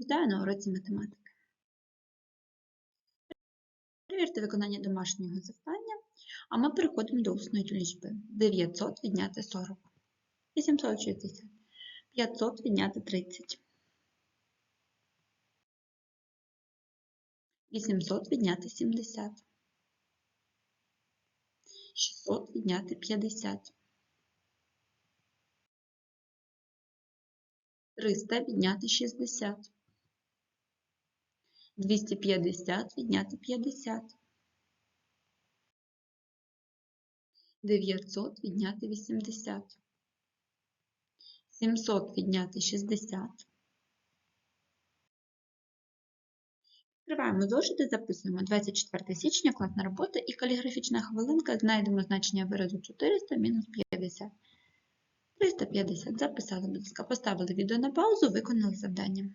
Вітаю на уроці математики. Перевірте виконання домашнього завдання, а ми переходимо до усної лічби. 900 відняти 40. 860. 500 відняти 30. 800 відняти 70. 600 відняти 50. 300 відняти 60. 250 відняти 50. 900 відняти 80. 700 відняти 60. Відкриваємо зошити, записуємо 24 січня, класна робота і каліграфічна хвилинка. Знайдемо значення виразу 400 мінус 50. 350. Записали, будь ласка, поставили відео на паузу, виконали завдання.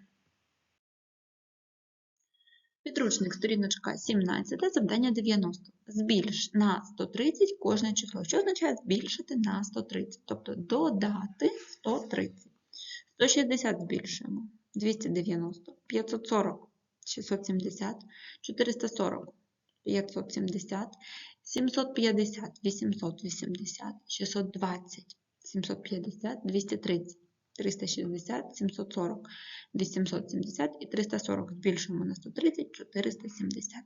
Підручник, сторіночка 17, завдання 90. Збільш на 130 кожне число. Що означає збільшити на 130? Тобто додати 130. 160 збільшуємо. 290, 540, 670, 440, 570, 750, 880, 620, 750, 230, 360, 740, 870 і 340 збільшуємо на 130, 470.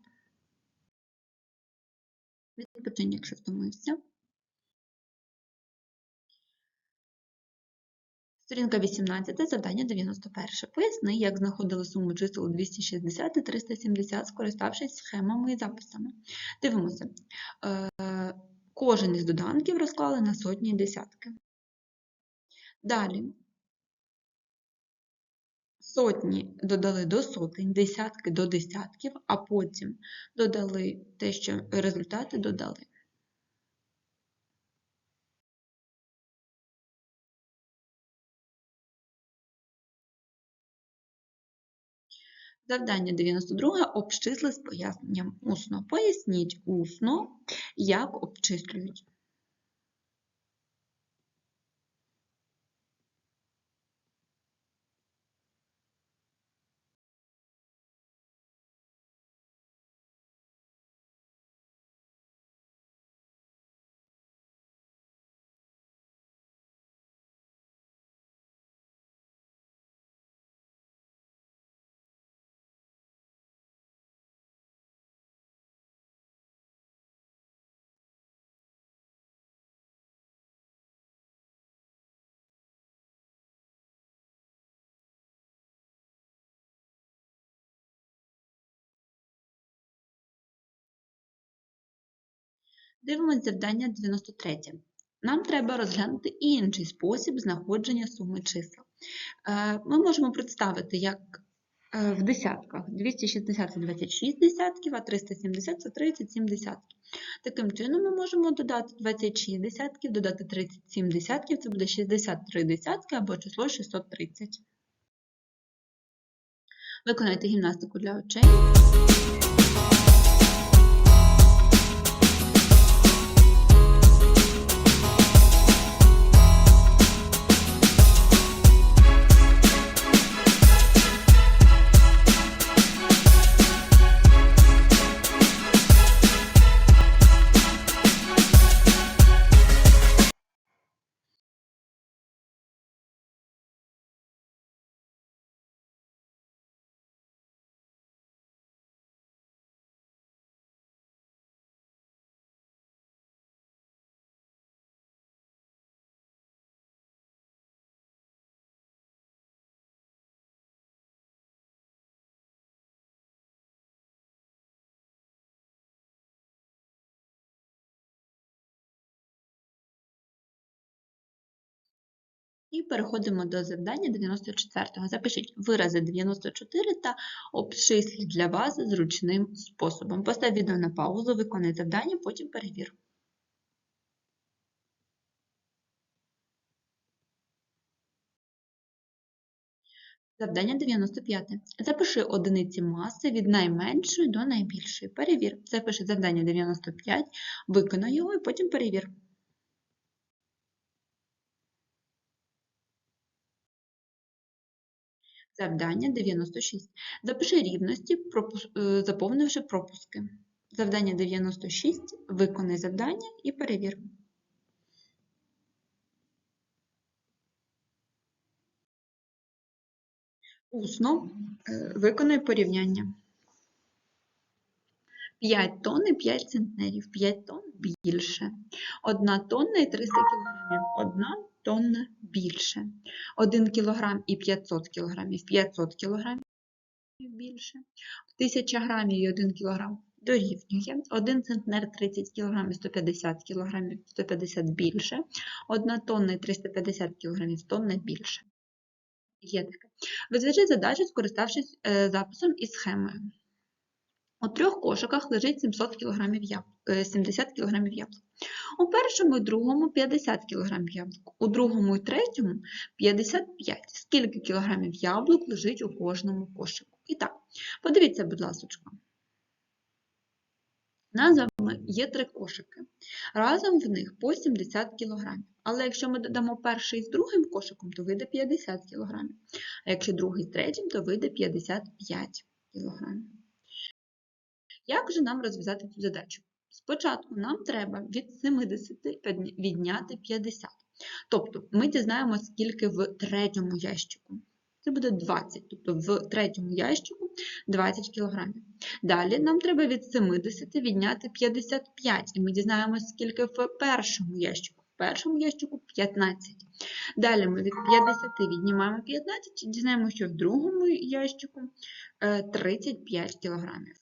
Відпочинь, якщо втомився. Сторінка 18, завдання 91. Поясни, як знаходили суму чисел 260 і 370, скориставшись схемами і записами. Дивимося. Е, Кожен із доданків розклали на сотні і десятки. Далі сотні додали до сотень, десятки до десятків, а потім додали те, що результати додали. Завдання 92 обчисли з поясненням усно. Поясніть усно, як обчислюють. Дивимось завдання 93. Нам треба розглянути інший спосіб знаходження суми чисел. Е, Ми можемо представити, як е, в десятках 260 це 26 десятків, а 370 це 37 десятків. Таким чином, ми можемо додати 26 десятків, додати 37 десятків, це буде 63 десятки або число 630. Виконайте гімнастику для очей. І переходимо до завдання 94-го. Запишіть вирази 94 та обчисліть для вас зручним способом. Постав відео на паузу, виконай завдання, потім перевір. Завдання 95. Запиши одиниці маси від найменшої до найбільшої. Перевір. Запиши завдання 95, виконай його і потім перевір. Завдання 96. Запиши рівності, е, заповнивши пропуски. Завдання 96. Виконай завдання і перевір. Усно е, виконай порівняння. 5 тонн і 5 центнерів. 5 тонн більше. 1 тонна і 300 кілограмів. 1 тонна більше. 1 кілограм і 500 кілограмів. 500 кілограмів більше. 1000 грамів і 1 кілограм дорівнює. 1 центнер 30 кілограмів, 150 кілограмів, 150 більше. 1 тонна і 350 кілограмів, тонна більше. Є таке. Розв'яжи задачу, скориставшись е, записом і схемою. У трьох кошиках лежить 700 кг яб... е, 70 кг яблук. У першому і другому 50 кг яблук. У другому і третьому 55. Скільки кілограмів яблук лежить у кожному кошику? І так, подивіться, будь ласка. У нас з вами є три кошики. Разом в них по 70 кг. Але якщо ми додамо перший з другим кошиком, то вийде 50 кг. А якщо другий з третім, то вийде 55 кг. Як же нам розв'язати цю задачу? Спочатку нам треба від 70 відняти 50. Тобто ми дізнаємося, скільки в третьому ящику. Це буде 20, тобто в третьому ящику 20 кг. Далі нам треба від 70 відняти 55, і ми дізнаємося, скільки в першому ящику. В першому ящику 15. Далі ми від 50 віднімаємо 15 і дізнаємося, що в другому ящику е, 35 кілограмів.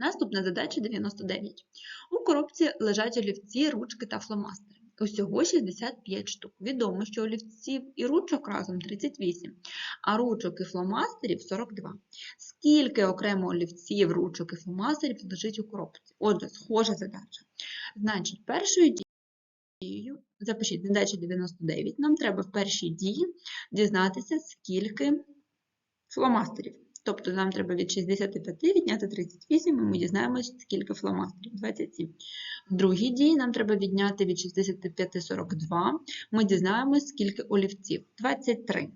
Наступна задача 99. У коробці лежать олівці, ручки та фломастери. Усього 65 штук. Відомо, що олівців і ручок разом 38, а ручок і фломастерів 42. Скільки окремо олівців, ручок і фломастерів лежить у коробці? Отже, схожа задача. Значить, першою дією, запишіть задача 99, нам треба в першій дії дізнатися, скільки фломастерів. Тобто нам треба від 65 відняти 38, і ми дізнаємося, скільки фломастерів 27. В другій дії нам треба відняти від 65 42, ми дізнаємося, скільки олівців 23.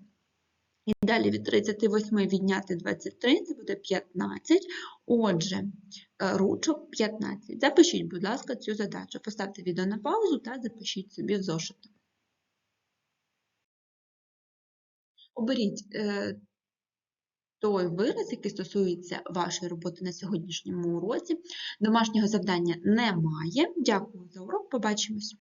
І далі від 38 відняти 23, це буде 15. Отже, е, ручок 15. Запишіть, будь ласка, цю задачу. Поставте відео на паузу та запишіть собі в зошитах. Оберіть е, той вираз, який стосується вашої роботи на сьогоднішньому уроці. Домашнього завдання немає. Дякую за урок. Побачимось!